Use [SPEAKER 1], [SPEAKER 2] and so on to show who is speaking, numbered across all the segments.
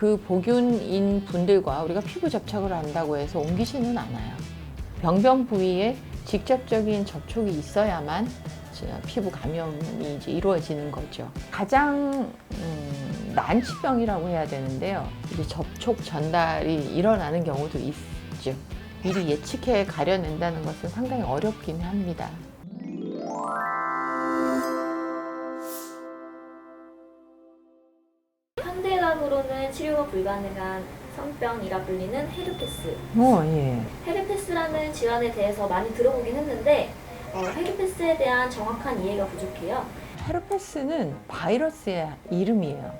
[SPEAKER 1] 그 보균인 분들과 우리가 피부 접촉을 한다고 해서 옮기지는 않아요. 병변 부위에 직접적인 접촉이 있어야만 피부 감염이 이제 이루어지는 거죠. 가장 음, 난치병이라고 해야 되는데요. 이제 접촉 전달이 일어나는 경우도 있죠. 미리 예측해 가려낸다는 것은 상당히 어렵긴 합니다.
[SPEAKER 2] 현대의학으로는 치료가 불가능한 성병이라 불리는 헤르페스.
[SPEAKER 1] 어, 예.
[SPEAKER 2] 헤르페스라는 질환에 대해서 많이 들어보긴 했는데 어, 헤르페스에 대한 정확한 이해가 부족해요.
[SPEAKER 1] 헤르페스는 바이러스의 이름이에요.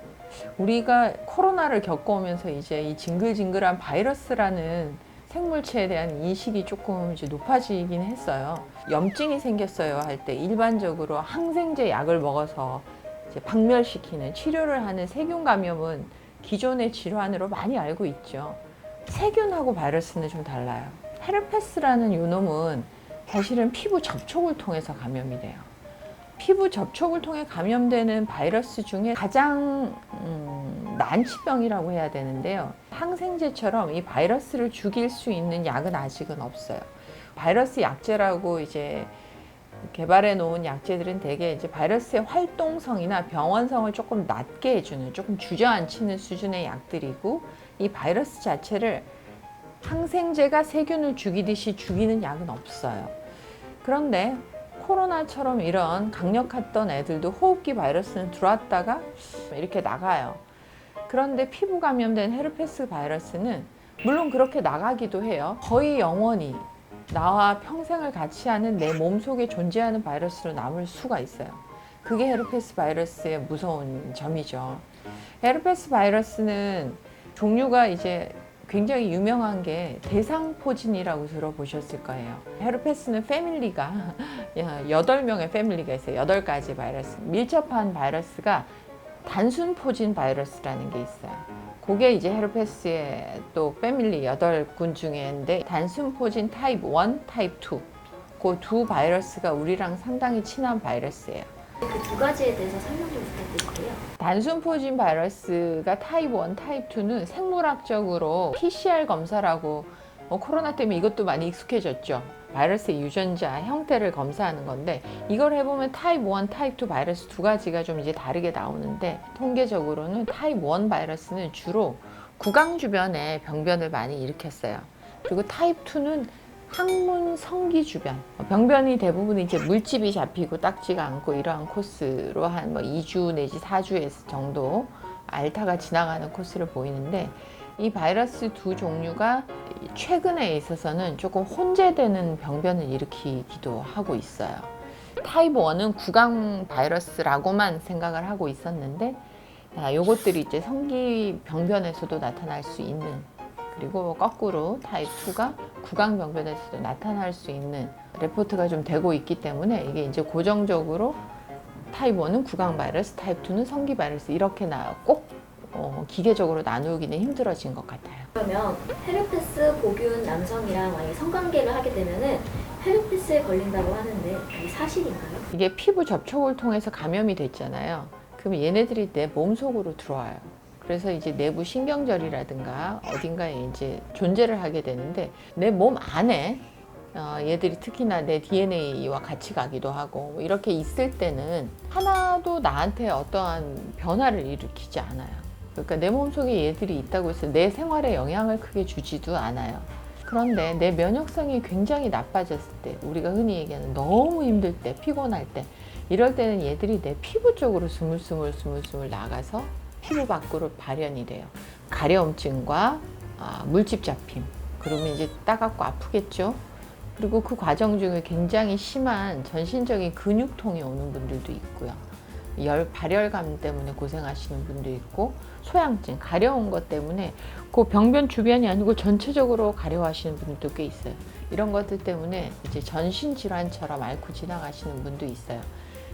[SPEAKER 1] 우리가 코로나를 겪어오면서 이제 이 징글징글한 바이러스라는 생물체에 대한 인식이 조금 이제 높아지긴 했어요. 염증이 생겼어요 할 때 일반적으로 항생제 약을 먹어서 박멸시키는 치료를 하는 세균 감염은 기존의 질환으로 많이 알고 있죠. 세균하고 바이러스는 좀 달라요. 헤르페스라는 요놈은 사실은 피부 접촉을 통해서 감염이 돼요. 피부 접촉을 통해 감염되는 바이러스 중에 가장 음, 난치병이라고 해야 되는데요. 항생제처럼 이 바이러스를 죽일 수 있는 약은 아직은 없어요. 바이러스 약제라고 이제 개발해 놓은 약제들은 대개 이제 바이러스의 활동성이나 병원성을 조금 낮게 해주는 조금 주저앉히는 수준의 약들이고 이 바이러스 자체를 항생제가 세균을 죽이듯이 죽이는 약은 없어요. 그런데 코로나처럼 이런 강력했던 애들도 호흡기 바이러스는 들어왔다가 이렇게 나가요. 그런데 피부 감염된 헤르페스 바이러스는 물론 그렇게 나가기도 해요. 거의 영원히 나와 평생을 같이 하는 내 몸 속에 존재하는 바이러스로 남을 수가 있어요. 그게 헤르페스 바이러스의 무서운 점이죠. 헤르페스 바이러스는 종류가 이제 굉장히 유명한 게 대상포진이라고 들어보셨을 거예요. 헤르페스는 패밀리가 여덟 명의 패밀리가 있어요. 여덟 가지 바이러스. 밀접한 바이러스가 단순 포진 바이러스라는 게 있어요. 그게 이제 헤르페스의 또 패밀리 여덟 군 중에인데 단순 포진 타입 1, 타입 2. 그 두 바이러스가 우리랑 상당히 친한 바이러스예요.
[SPEAKER 2] 그 두 가지에 대해서 설명 좀 부탁드릴게요.
[SPEAKER 1] 단순 포진 바이러스가 타입 1, 타입 2는 생물학적으로 PCR 검사라고 뭐 코로나 때문에 이것도 많이 익숙해졌죠. 바이러스의 유전자 형태를 검사하는 건데 이걸 해보면 타입 1, 타입 2 바이러스 두 가지가 좀 이제 다르게 나오는데 통계적으로는 타입 1 바이러스는 주로 구강 주변에 병변을 많이 일으켰어요. 그리고 타입 2는 항문 성기 주변 병변이 대부분 이제 물집이 잡히고 딱지가 않고 이러한 코스로 한 뭐 2주 내지 4주 정도 알타가 지나가는 코스를 보이는데 이 바이러스 두 종류가 최근에 있어서는 조금 혼재되는 병변을 일으키기도 하고 있어요. 타입 1은 구강 바이러스라고만 생각을 하고 있었는데 아, 요것들이 이제 성기 병변에서도 나타날 수 있는 그리고 거꾸로 타입 2가 구강 병변에서도 나타날 수 있는 레포트가 좀 되고 있기 때문에 이게 이제 고정적으로 타입 1은 구강 바이러스, 타입 2는 성기 바이러스 이렇게 나꼭 어, 기계적으로 나누기는 힘들어진 것 같아요.
[SPEAKER 2] 그러면 헤르페스 보균 남성이랑 만약에 성관계를 하게 되면은 헤르페스에 걸린다고 하는데 그게 사실인가요?
[SPEAKER 1] 이게 피부 접촉을 통해서 감염이 됐잖아요. 그럼 얘네들이 내 몸 속으로 들어와요. 그래서 이제 내부 신경절이라든가 어딘가에 이제 존재를 하게 되는데 내 몸 안에 어, 얘들이 특히나 내 DNA와 같이 가기도 하고 뭐 이렇게 있을 때는 하나도 나한테 어떠한 변화를 일으키지 않아요. 그러니까 내 몸속에 얘들이 있다고 해서 내 생활에 영향을 크게 주지도 않아요. 그런데 내 면역성이 굉장히 나빠졌을 때, 우리가 흔히 얘기하는 너무 힘들 때, 피곤할 때, 이럴 때는 얘들이 내 피부 쪽으로 스물스물 스물스물 나가서 피부 밖으로 발현이 돼요. 가려움증과 아, 물집 잡힘. 그러면 이제 따갑고 아프겠죠. 그리고 그 과정 중에 굉장히 심한 전신적인 근육통이 오는 분들도 있고요. 열 발열감 때문에 고생하시는 분도 있고 소양증 가려운 것 때문에 그 병변 주변이 아니고 전체적으로 가려워하시는 분들도 꽤 있어요. 이런 것들 때문에 이제 전신 질환처럼 앓고 지나가시는 분도 있어요.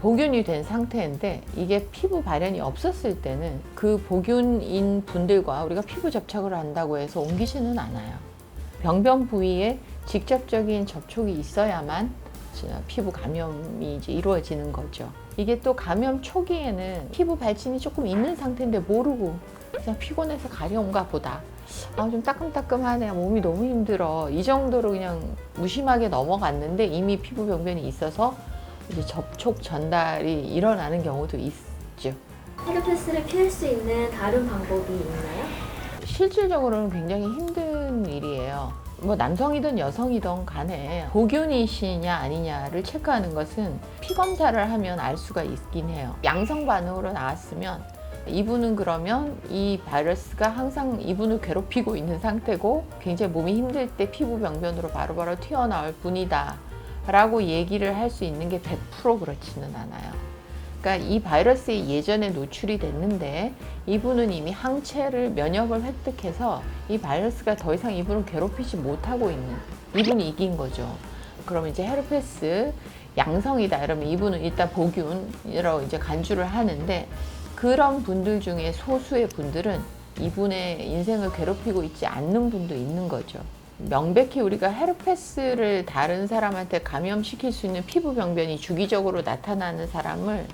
[SPEAKER 1] 복균이 된 상태인데 이게 피부 발현이 없었을 때는 그 복균인 분들과 우리가 피부 접촉을 한다고 해서 옮기지는 않아요. 병변 부위에 직접적인 접촉이 있어야만 피부 감염이 이제 이루어지는 거죠. 이게 또 감염 초기에는 피부 발진이 조금 있는 상태인데 모르고 그냥 피곤해서 가려운가 보다. 아, 좀 따끔따끔하네. 몸이 너무 힘들어. 이 정도로 그냥 무심하게 넘어갔는데 이미 피부 병변이 있어서 이제 접촉 전달이 일어나는 경우도 있죠.
[SPEAKER 2] 헤르페스를 피할 수 있는 다른 방법이 있나요?
[SPEAKER 1] 실질적으로는 굉장히 힘든. 뭐 남성이든 여성이든 간에 보균이시냐 아니냐를 체크하는 것은 피 검사를 하면 알 수가 있긴 해요. 양성 반응으로 나왔으면 이분은 그러면 이 바이러스가 항상 이분을 괴롭히고 있는 상태고 굉장히 몸이 힘들 때 피부 병변으로 바로바로 튀어나올 뿐이다. 라고 얘기를 할 수 있는 게 100% 그렇지는 않아요. 그러니까 이 바이러스에 예전에 노출이 됐는데 이분은 이미 항체를 면역을 획득해서 이 바이러스가 더 이상 이분을 괴롭히지 못하고 있는 이분이 이긴 거죠. 그러면 이제 헤르페스 양성이다 이러면 이분은 일단 보균이라고 이제 간주를 하는데 그런 분들 중에 소수의 분들은 이분의 인생을 괴롭히고 있지 않는 분도 있는 거죠. 명백히 우리가 헤르페스를 다른 사람한테 감염시킬 수 있는 피부 병변이 주기적으로 나타나는 사람을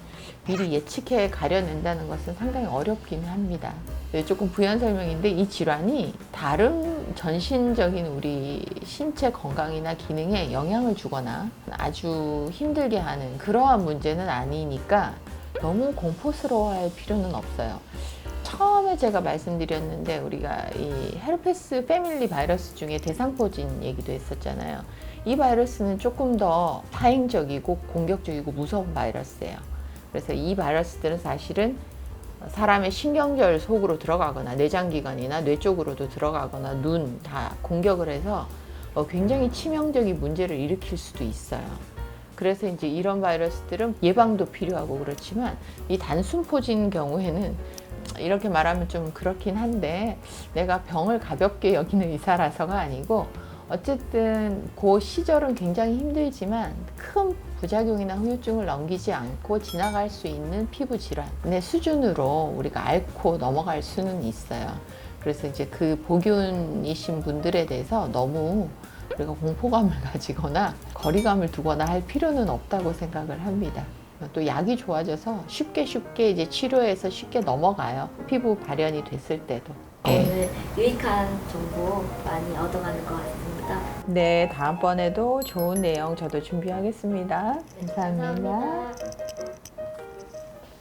[SPEAKER 1] 미리 예측해 가려낸다는 것은 상당히 어렵긴 합니다. 네, 조금 부연 설명인데 이 질환이 다른 전신적인 우리 신체 건강이나 기능에 영향을 주거나 아주 힘들게 하는 그러한 문제는 아니니까 너무 공포스러워할 필요는 없어요. 처음에 제가 말씀드렸는데 우리가 이 헤르페스 패밀리 바이러스 중에 대상포진 얘기도 했었잖아요. 이 바이러스는 조금 더 파행적이고 공격적이고 무서운 바이러스예요. 그래서 이 바이러스들은 사실은 사람의 신경절 속으로 들어가거나 내장기관이나 뇌 쪽으로도 들어가거나 눈 다 공격을 해서 어, 굉장히 치명적인 문제를 일으킬 수도 있어요. 그래서 이제 이런 바이러스들은 예방도 필요하고 그렇지만 이 단순 포진 경우에는 이렇게 말하면 좀 그렇긴 한데 내가 병을 가볍게 여기는 의사라서가 아니고 어쨌든 그 시절은 굉장히 힘들지만 큰 부작용이나 후유증을 넘기지 않고 지나갈 수 있는 피부 질환의 수준으로 우리가 앓고 넘어갈 수는 있어요. 그래서 이제 그 보균이신 분들에 대해서 너무 우리가 공포감을 가지거나 거리감을 두거나 할 필요는 없다고 생각을 합니다. 또 약이 좋아져서 쉽게 쉽게 이제 치료해서 쉽게 넘어가요. 피부 발현이 됐을 때도.
[SPEAKER 2] 오늘 유익한 정보 많이 얻어가는 것 같습니다.
[SPEAKER 1] 네, 다음번에도 좋은 내용 저도 준비하겠습니다.
[SPEAKER 2] 네,
[SPEAKER 1] 감사합니다.
[SPEAKER 2] 감사합니다.